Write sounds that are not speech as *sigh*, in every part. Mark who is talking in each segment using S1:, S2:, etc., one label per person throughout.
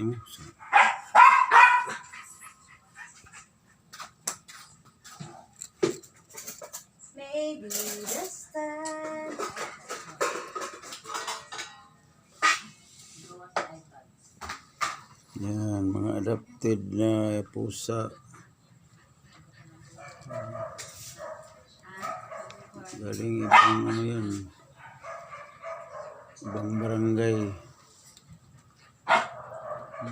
S1: So,
S2: Maybe this time.
S1: yan, mga adopted na pusa. Galing ibang ano yan. Ibang barangay. Yan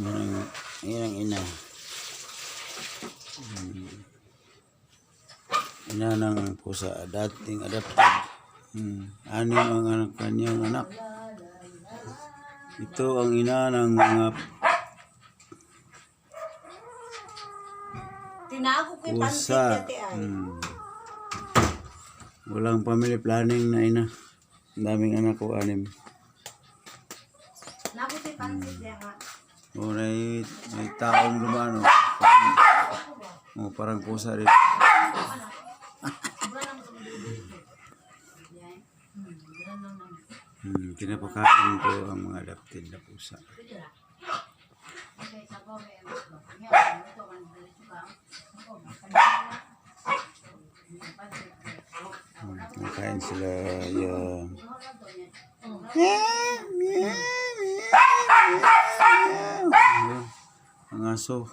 S1: ang, yan ang ina. Ina ng pusa, dating adopted. Hmm. Anim ang anak kanyang anak. Ito ang ina ng mga
S2: Tinago ko yung dati ay.
S1: Hmm. Walang family planning na ina. Ang daming anak ko, anim.
S2: Nago ko yung pansit diya nga.
S1: O, may, may taong lumano. Parang, o, parang pusa rin. Hmm, kinapakain ko ang mga adopted na pusa. Kumakain sila. Ayun, Ang aso.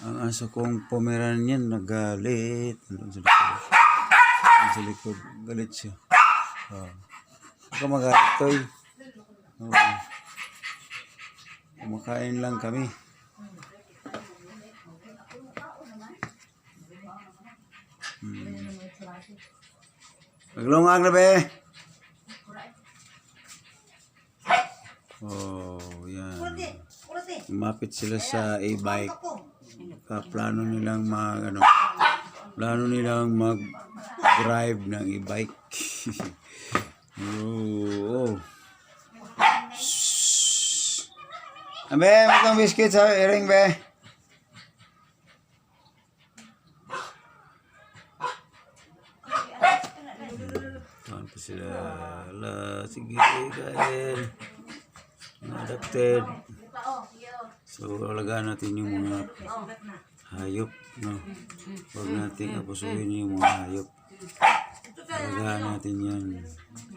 S1: Ang aso kong Pomeranian nagalit. Nandun sa likod. Galit siya. Oh. Huwag ka magalit, Toy. Oo. Kumakain lang kami. Hmm. Maglungag na, be. Oh, yan. Umapit sila sa e-bike.
S2: Ako.
S1: Kaplano nilang mag, ano, plano nilang mag-drive ng e-bike. *laughs* Oo. oh. Abe, matang biscuit sa iring, be. Tuhan pa sila. Ala, sige, kain. Mga adopted. So, alagaan natin yung mga hayop, no? Huwag natin apusuhin yung mga hayop. Alagaan natin yan.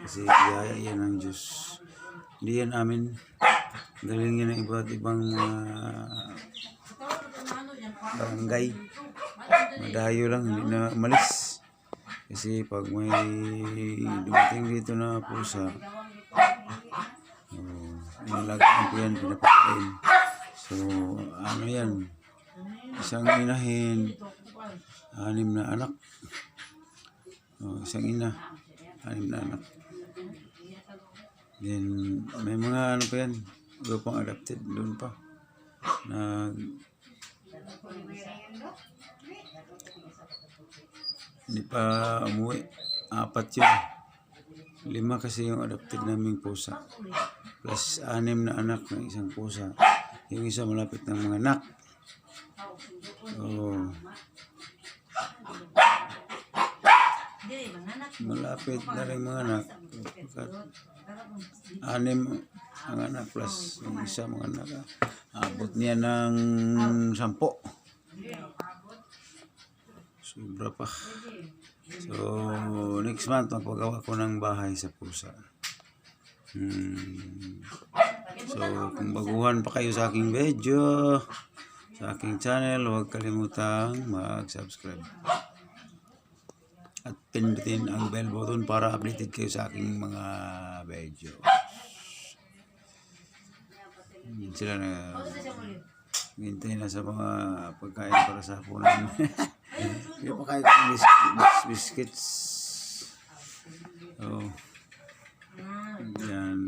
S1: Kasi biyaya yan ng Diyos. Hindi yan amin. Galing yan ng iba't ibang mga barangay. Madayo lang, hindi na umalis. Kasi pag may dumating dito na pusa, oh, inalagaan ko yan, pinapakain. So, ano yan? Isang inahin, anim na anak. Oh, isang ina, anim na anak. Then, may mga ano pa yan, iba pang adopted doon pa. Na, hindi pa umuwi. Apat yun. Lima kasi yung adopted naming pusa. Plus anim na anak ng isang pusa. Yung isa malapit ng mga anak. Oh,
S2: Dili, mga anak.
S1: Malapit na rin mga anak. Anim ang anak plus yung isa mga anak. Abot niya ng sampo. Sobra pa. So, next month, magpagawa ko ng bahay sa pusa. Hmm. So, kung baguhan pa kayo sa aking video, sa aking channel, huwag kalimutang mag-subscribe. At pindutin ang bell button para updated kayo sa aking mga video. Sila na hintay na sa mga pagkain para sa hapunan. Hindi *laughs* pa kayo bis bis biscuits. Oh. Yan.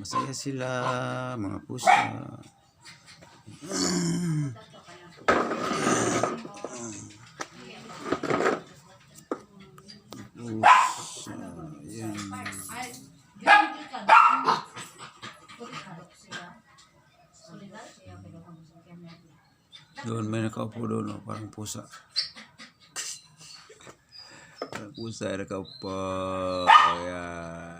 S1: Masaya sila, mga. Pusa. *clears throat* Doon may nakaupo doon, oh, parang pusa. parang pusa ay nakaupo. Ayan.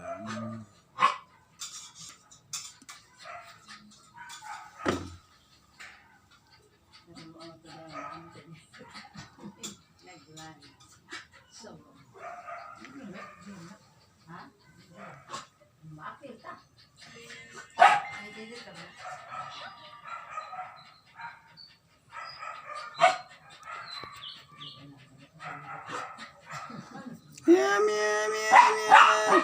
S1: Meow, meow, meow, meow.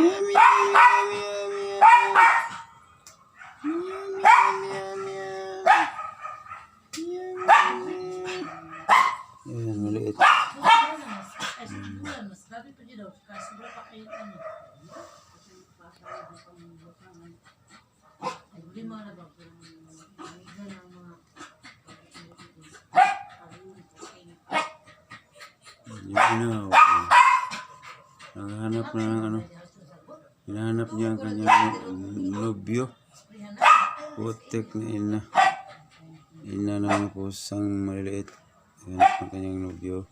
S1: Meow, meow, meow, meow, meow. Meow, meow, meow, meow. Meow, meow, meow. Ayan, maliit.
S2: Grabe pa dito. Kasi sobra pa kayo ano. Mga na ba? Amiga ng
S1: Naghahanap na ng ano. Hinahanap niya ang kanyang nobyo. Putik na ina. Ina ng pusang maliliit. Hinahanap ang kanyang nobyo.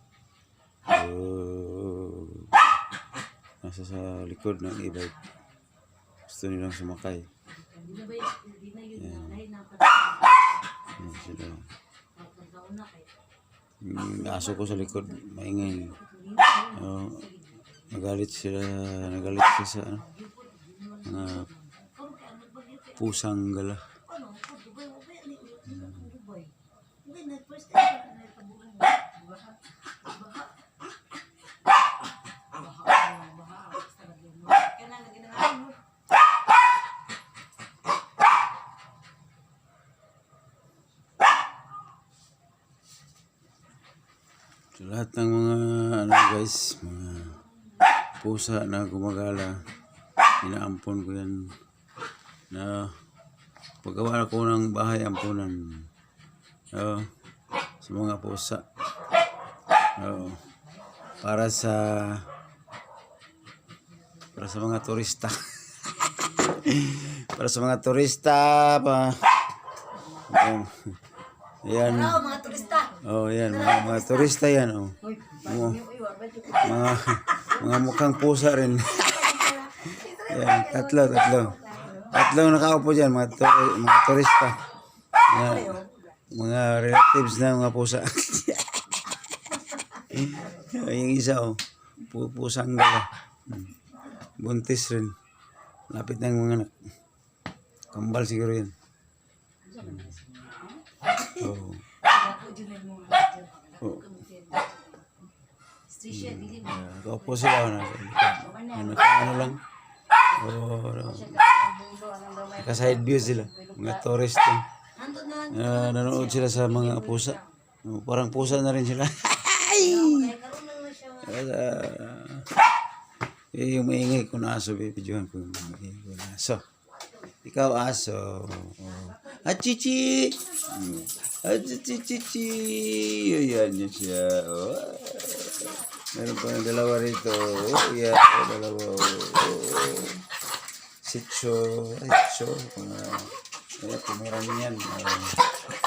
S1: Oh. Nasa sa likod ng e-bike. Gusto nilang sumakay.
S2: Pa.
S1: Ayan sila. Yung aso ko sa likod, maingay. Oh, nagalit sila, nagalit sila sa ano, mga pusang gala. Sa lahat ng mga ano guys, mga pusa na gumagala, inaampon ko yan na paggawa ko ng bahay ampunan. Oo, sa mga pusa. Oo. Para sa para sa mga turista. *laughs* para sa mga turista pa. Oo. Yan.
S2: Hello, mga turista.
S1: Oh, yan. Mga, mga turista yan. Oh.
S2: Uy,
S1: Mga, mga, mukhang pusa rin. *laughs* yan. Tatlo, tatlo. Tatlo nakaupo dyan. Mga, tur- mga turista. Mga, mga relatives na mga pusa. *laughs* yung isa, oh. Pu- Pusang gala. Buntis rin. Lapit ng mga anak. Kambal siguro yan. Oh. Oh.
S2: Strisha, dili mo.
S1: Uh, kaupo sila na sa likod. Ano, ano lang. Oh, ano. Naka side view sila. Mga tourist
S2: na.
S1: Uh, nanonood sila sa mga pusa. Parang pusa na rin sila. *laughs*
S2: Ay, na na siya.
S1: Uh, yung maingay ko na aso, bibidyohan ko yung maingay ko na aso. Ikaw aso. Oh. Achichi! Achichichichi! Ayan yun siya. Oh. Meron pa ng dalawa rito. Oh, yeah. Oh, dalawa. Oh. Sitcho. Sitcho. Mga, eh, tumira niyan. Oh.